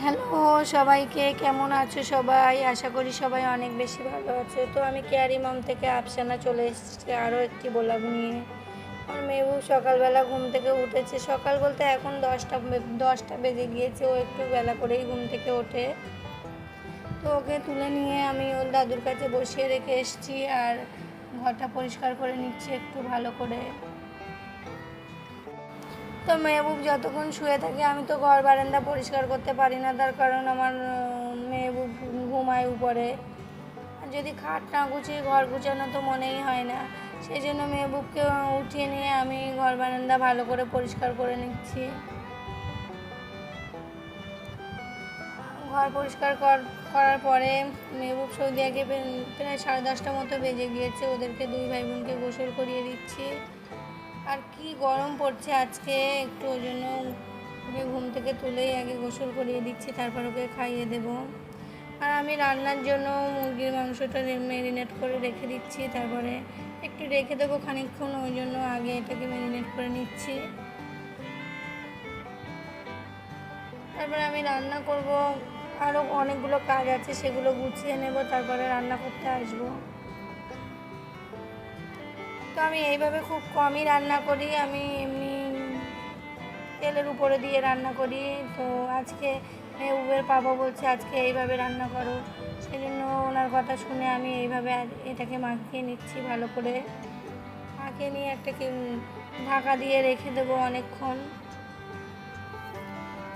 Hello, সবাইকে কেমন আছো সবাই? আশা করি সবাই অনেক বেশি ভালো আছে। তো আমি কেয়ারি মাম থেকে আফসানা চলে এসেছি আরও একটি ব্লগ নিয়ে। আমার মেবু সকালবেলা ঘুম থেকে উঠেছে। সকাল বলতে এখন দশটা দশটা বেজে গিয়েছে। ও একটু বেলা করেই ঘুম থেকে ওঠে। তো ওকে তুলে নিয়ে আমি ওর দাদুর কাছে বসিয়ে রেখে এসেছি। আর ঘরটা পরিষ্কার করে নিচ্ছি একটু ভালো করে। তো মেহবুব যতক্ষণ শুয়ে থাকে, আমি তো ঘর বারান্দা পরিষ্কার করতে পারি না। তার কারণ আমার মেহবুব ঘুমায় উপরে। যদি খাট না গুছিয়ে ঘর গুছানো তো মনেই হয় না। সেই জন্য মেহবুবকে উঠিয়ে নিয়ে আমি ঘর বারান্দা ভালো করে পরিষ্কার করে নিচ্ছি। ঘর পরিষ্কার কর- করার পরে মেহবুব সৌদি আগে প্রায়- প্রায় সাড়ে দশটা মতো বেজে গিয়েছে। ওদেরকে দুই ভাই বোনকে গোসল করিয়ে দিচ্ছি। আর কি গরম পড়ছে আজকে, একটু ওই জন্য ওকে ঘুম থেকে তুলেই আগে গোসল করিয়ে দিচ্ছি, তারপর ওকে খাইয়ে দেব। আর আমি রান্নার জন্য মুরগির মাংসটা ম্যারিনেট করে রেখে দিচ্ছি, তারপরে একটু রেখে দেবো খানিকক্ষণ, ওই জন্য আগে এটাকে ম্যারিনেট করে নিচ্ছি। তারপরে আমি রান্না করব আরও অনেকগুলো কাজ আছে, সেগুলো গুছিয়ে নেব, তারপরে রান্না করতে আসব। আমি এইভাবে খুব কমই রান্না করি। আমি এমনি তেলের উপরে দিয়ে রান্না করি। তো আজকে উবের পাবো বলছে, আজকে এইভাবে রান্না করো। সেই জন্য ওনার কথা শুনে আমি এইভাবে এটাকে মাখিয়ে নিচ্ছি ভালো করে। মাখিয়ে নিয়ে একটাকে ঢাকা দিয়ে রেখে দেবো অনেকক্ষণ।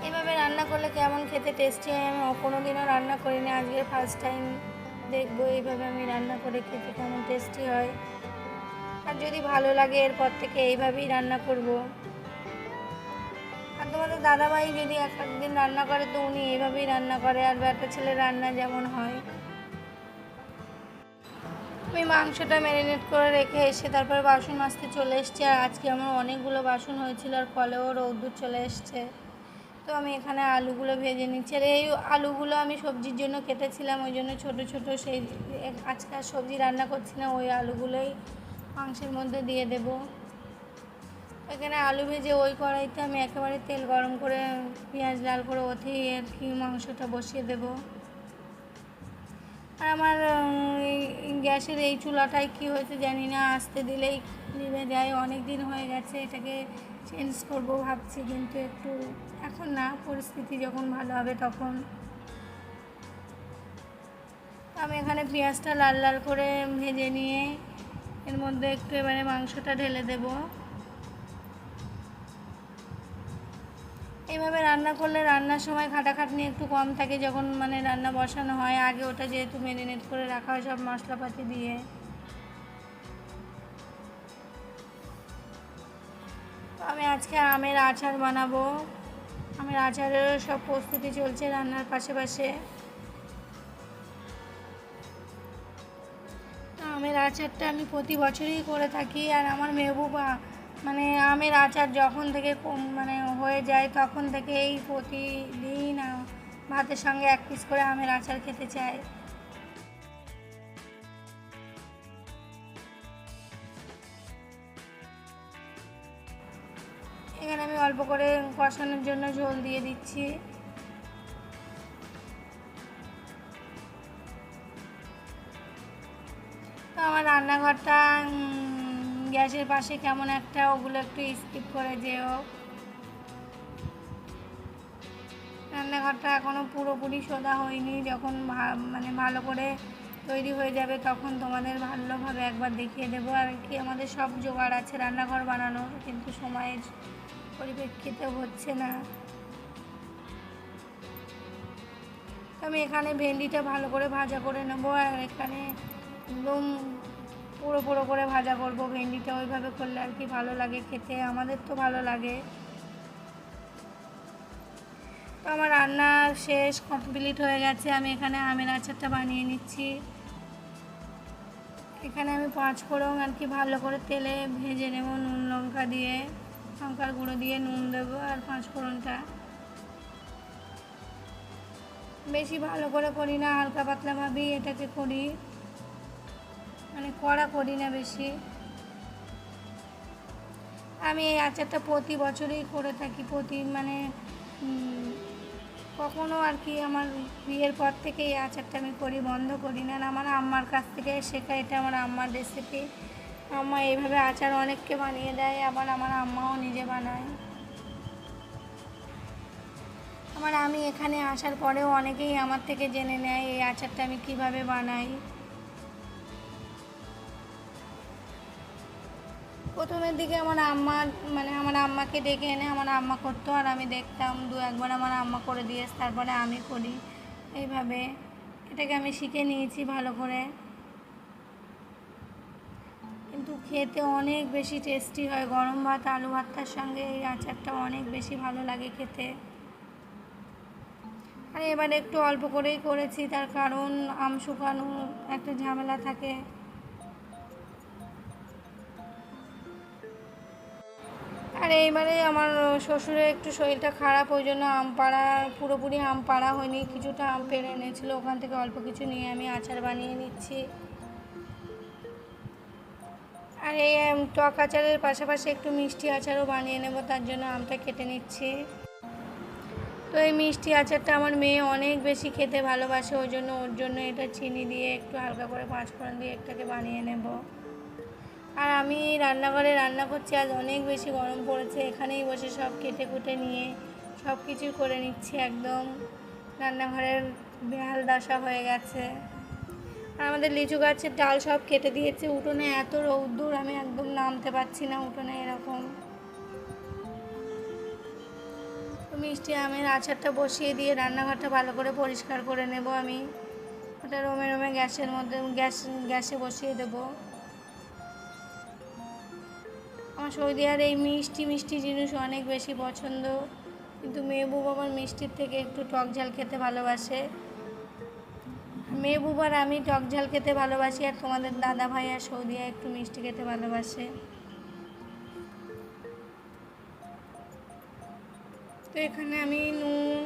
এইভাবে রান্না করলে কেমন খেতে টেস্টি হয় আমি কোনো দিনও রান্না করিনি। আজকে ফার্স্ট টাইম দেখব এইভাবে আমি রান্না করে খেতে কেমন টেস্টি হয়। আর যদি ভালো লাগে, এরপর থেকে এইভাবেই রান্না করব। আর তোমাদের দাদাভাই যদি এক একদিন রান্না করে, তো উনি এইভাবেই রান্না করে। আর একটা ছেলে রান্না যেমন হয়। আমি মাংসটা ম্যারিনেট করে রেখে এসে তারপরে বাসন মাজতে চলে এসেছি। আর আজকে আমার অনেকগুলো বাসন হয়েছিল আর কলেও রৌদ্র চলে এসছে। তো আমি এখানে আলুগুলো ভেজে নিচ্ছি। আর এই আলুগুলো আমি সবজির জন্য কেটেছিলাম, ওই জন্য ছোট ছোট সেই আজকে সবজি রান্না করছি না, ওই আলুগুলোই মাংসের মধ্যে দিয়ে দেব। এখানে আলু ভেজে ওই কড়াইতে আমি একেবারে তেল গরম করে পেঁয়াজ লাল করে ওঠেই আর কি মাংসটা বসিয়ে দেব। আর আমার গ্যাসের এই চুলাটায় কি হয়েছে জানি না, আসতে দিলেই নিভে যায় অনেক দিন হয়ে গেছে, এটাকে চেঞ্জ করব ভাবছি, কিন্তু একটু এখন না, পরিস্থিতি যখন ভালো হবে তখন। আমি এখানে পেঁয়াজটা লাল লাল করে ভেজে নিয়ে এর মধ্যে একটু এবারে মাংসটা ঢেলে দেব। এইভাবে রান্না করলে রান্নার সময় খাটাখাটনি একটু কম থাকে যখন মানে রান্না বসানো হয়। আগে ওটা যেহেতু ম্যারিনেট করে রাখা হয় সব মশলাপাতি দিয়ে। আমি আজকে আমের আচার বানাবো। আমের আচারেরও সব প্রস্তুতি চলছে রান্নার পাশে তো আমের আচারটা আমি প্রতি বছরই করে থাকি আর আমার মেহবুবা মানে আমের আচার যখন থেকে মানে হয়ে যায় তখন থেকেই প্রতিদিন আ- ভাতের সঙ্গে এক পিস করে আমের আচার খেতে চায় এখানে আমি অল্প করে কষানোর জন্য ঝোল দিয়ে দিচ্ছি। গ্যাসের পাশে কেমন একটা ওগুলো একটু স্কিপ করে যেও। রান্নাঘরটা এখনও পুরোপুরি সোদা হয়নি, যখন মানে ভালো করে তৈরি হয়ে যাবে তখন তোমাদের ভালোভাবে একবার দেখিয়ে দেবো। আর কি আমাদের সব জোগাড় আছে রান্নাঘর বানানোর, কিন্তু সময়ের পরিপ্রেক্ষিতে হচ্ছে না। আমি এখানে ভেন্ডিটা ভালো করে ভাজা করে নেব, আর এখানে একদম পুরো পুরো করে ভাজা করব, ভেন্ডিটা ওইভাবে করলে আর কি ভালো লাগে খেতে, আমাদের তো ভালো লাগে। তো আমার রান্না শেষ কমপ্লিট হয়ে গেছে, আমি এখানে আমের আচারটা বানিয়ে নিচ্ছি। এখানে আমি পাঁচ ফোড়ন আর কি ভালো করে তেলে ভেজে নেব নুন, লঙ্কা দিয়ে। লঙ্কার গুঁড়ো দিয়ে নুন দেবো আর পাঁচ ফোড়নটা। বেশি ভালো করে করি না, হালকা পাতলাভাবেই এটাকে করি। মানে কড়া করি না বেশি। আমি এই আচারটা প্রতি বছরেই করে থাকি, প্রতি মানে কখনো আর কি আমার বিয়ের পর থেকে এই আচারটা আমি করি, বন্ধ করি না। আমার আম্মার কাছ থেকে শেখা এটা আমার আম্মার রেসিপি আম্মা এইভাবে আচার অনেককে বানিয়ে দেয়, আবার আমার আম্মাও নিজে বানায়। আমার আমি এখানে আসার পরেও অনেকেই আমার থেকে জেনে নেয়, এই আচারটা আমি কীভাবে বানাই। প্রথমের দিকে আমার আম্মা মানে আমার আম্মাকে ডেকে এনে আমার আম্মা করতো, আর আমি দেখতাম দু একবার আমার আম্মা করে দিয়ে তারপরে আমি করি। এইভাবে এটাকে আমি শিখে নিয়েছি ভালো করে। কিন্তু খেতে অনেক বেশি টেস্টি হয়। গরম ভাত, আলু ভাতটার সঙ্গে এই আচারটা অনেক বেশি ভালো লাগে খেতে। আর এবার একটু অল্প করেই করেছি, তার কারণ আম শুকানো একটা ঝামেলা থাকে। আর এইবারে আমার শ্বশুরের একটু শরীরটা খারাপ, ওই জন্য আম পাড়া, পুরোপুরি আম পাড়া হয়নি। কিছুটা আম পেড়ে এনেছিল, ওখান থেকে অল্প কিছু নিয়ে আমি আচার বানিয়ে নিচ্ছি। আর এই টক আচারের পাশাপাশি একটু মিষ্টি আচারও বানিয়ে নেব, তার জন্য আমটা কেটে নিচ্ছি। তো এই মিষ্টি আচারটা আমার মেয়ে অনেক বেশি খেতে ভালোবাসে, ওই জন্য ওর জন্য এটা চিনি দিয়ে একটু হালকা করে পাঁচ ফোড়ন দিয়ে একটাকে বানিয়ে নেব। আর আমি রান্নাঘরে রান্না করছি, আজ অনেক বেশি গরম পড়েছে, এখানেই বসে সব কেটে কুটে নিয়ে সব কিছুই করে নিচ্ছি একদম। রান্নাঘরের বেহাল দশা হয়ে গেছে। আর আমাদের লিচু গাছের ডাল সব কেটে দিয়েছে, উঠোনে এত রৌদ্দুর, আমি একদম নামতে পারছি না উঠোনে এরকম। মিষ্টি আমের আচারটা বসিয়ে দিয়ে রান্নাঘরটা ভালো করে পরিষ্কার করে নেব আমি। ওটা রোমে রোমে গ্যাসের মধ্যে, গ্যাস, গ্যাসে বসিয়ে দেবো। আমার সৌদিয়ার এই মিষ্টি মিষ্টি জিনিস অনেক বেশি পছন্দ। কিন্তু মেহবুব আমার মিষ্টির থেকে একটু টক ঝাল খেতে ভালোবাসে। মেহবুব আর আমি টক ঝাল খেতে ভালোবাসি আর তোমাদের দাদা ভাই আর সৌদিয়া একটু মিষ্টি খেতে ভালোবাসে। তো এখানে আমি নুন,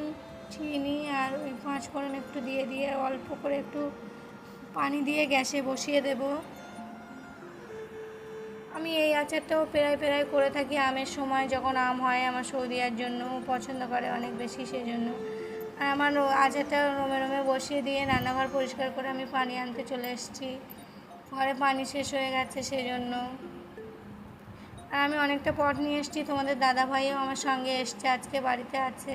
চিনি আর ওই পাঁচ ফোড়ন একটু দিয়ে দিয়ে অল্প করে একটু পানি দিয়ে গ্যাসে বসিয়ে দেবো। আমি এই আচারটাও প্রায় প্রায় করে থাকি, আমের সময় যখন আম হয় আমার সৌদিয়ার জন্য পছন্দ করে অনেক বেশি সেজন্য। আর আমার আচারটা রোমে রোমে বসিয়ে দিয়ে রান্নাঘর পরিষ্কার করে আমি পানি আনতে চলে এসেছি। ঘরে পানি শেষ হয়ে গেছে সেজন্য। আর আমি অনেকটা পট নিয়ে এসেছি, তোমাদের দাদা ভাইও আমার সঙ্গে এসছে, আজকে বাড়িতে আছে।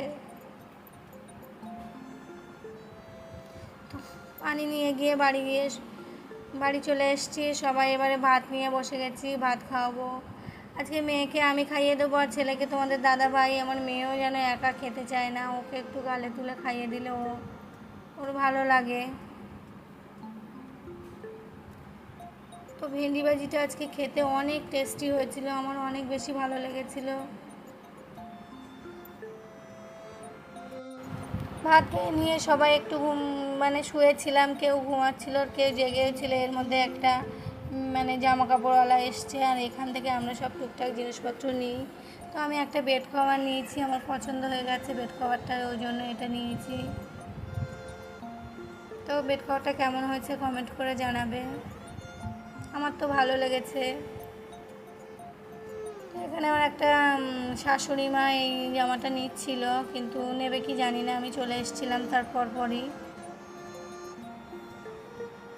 পানি নিয়ে গিয়ে বাড়ি গিয়ে বাড়ি চলে এসেছি, সবাই এবারে ভাত নিয়ে বসে গেছি, ভাত খাওয়াবো। আজকে মেয়েকে আমি খাইয়ে দেবো আর ছেলেকে তোমাদের দাদা ভাই, আমার মেয়েও যেন একা খেতে চায় না, ওকে একটু গালে তুলে খাইয়ে দিলে ও, ওর ভালো লাগে। তো ভেন্ডি ভাজিটা আজকে খেতে অনেক টেস্টি হয়েছিল, আমার অনেক বেশি ভালো লেগেছিল। ভাত খেয়ে নিয়ে সবাই একটু ঘুম মানে শুয়েছিলাম, কেউ ঘুমাচ্ছিল, কেউ জেগেছিল এর মধ্যে একটা মানে জামা কাপড়ওয়ালা এসছে, আর এখান থেকে আমরা সব টুকটাক জিনিসপত্র নিই। তো আমি একটা বেড কভার নিয়েছি, আমার পছন্দ হয়ে গেছে বেড কভারটা ওই জন্য এটা নিয়েছি। তো বেড কভারটা কেমন হয়েছে কমেন্ট করে জানাবে। আমার তো ভালো লেগেছে। এখানে আমার একটা শাশুড়ি মা এই জামাটা নিচ্ছিল, কিন্তু নেবে কি জানি না, আমি চলে এসেছিলাম তারপর পরই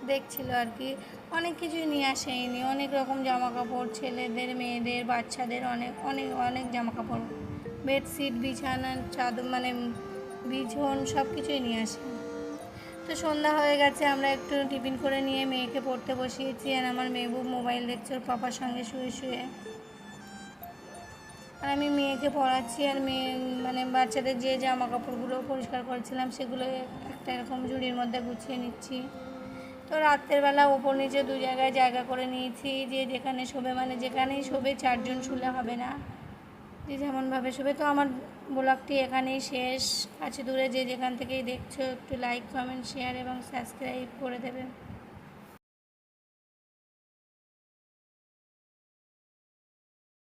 দেখছিল আর কি, অনেক কিছুই নিয়ে আসেনি অনেক রকম জামা কাপড় ছেলেদের, মেয়েদের, বাচ্চাদের অনেক অনেক অনেক জামা কাপড় বেডশিট, বিছানা, চাদর মানে বিছন, সব কিছুই নিয়ে আসে। তো সন্ধ্যা হয়ে গেছে, আমরা একটু টিফিন করে নিয়ে মেয়েকে পড়তে বসিয়েছি, আর আমার মেহবুব মোবাইল দেখছে, ওর পাপার সঙ্গে শুয়ে শুয়ে। আর আমি মেয়েকে পড়াচ্ছি আর মেয়ে মানে বাচ্চাদের যে জামা কাপড়গুলো পরিষ্কার করেছিলাম সেগুলো একটা এরকম ঝুড়ির মধ্যে গুছিয়ে নিচ্ছি। তো রাত্রের বেলা ওপর নিচে দু জায়গায় জায়গা করে নিয়েছি যে যেখানে শোবে মানে যেখানেই শোবে চারজন শুলে হবে না। যে যেমনভাবে শোবে। তো আমার ব্লগটি এখানেই শেষ। কাছে দূরে যে যেখান থেকেই দেখছ একটু লাইক কমেন্ট শেয়ার এবং সাবস্ক্রাইব করে দেবে।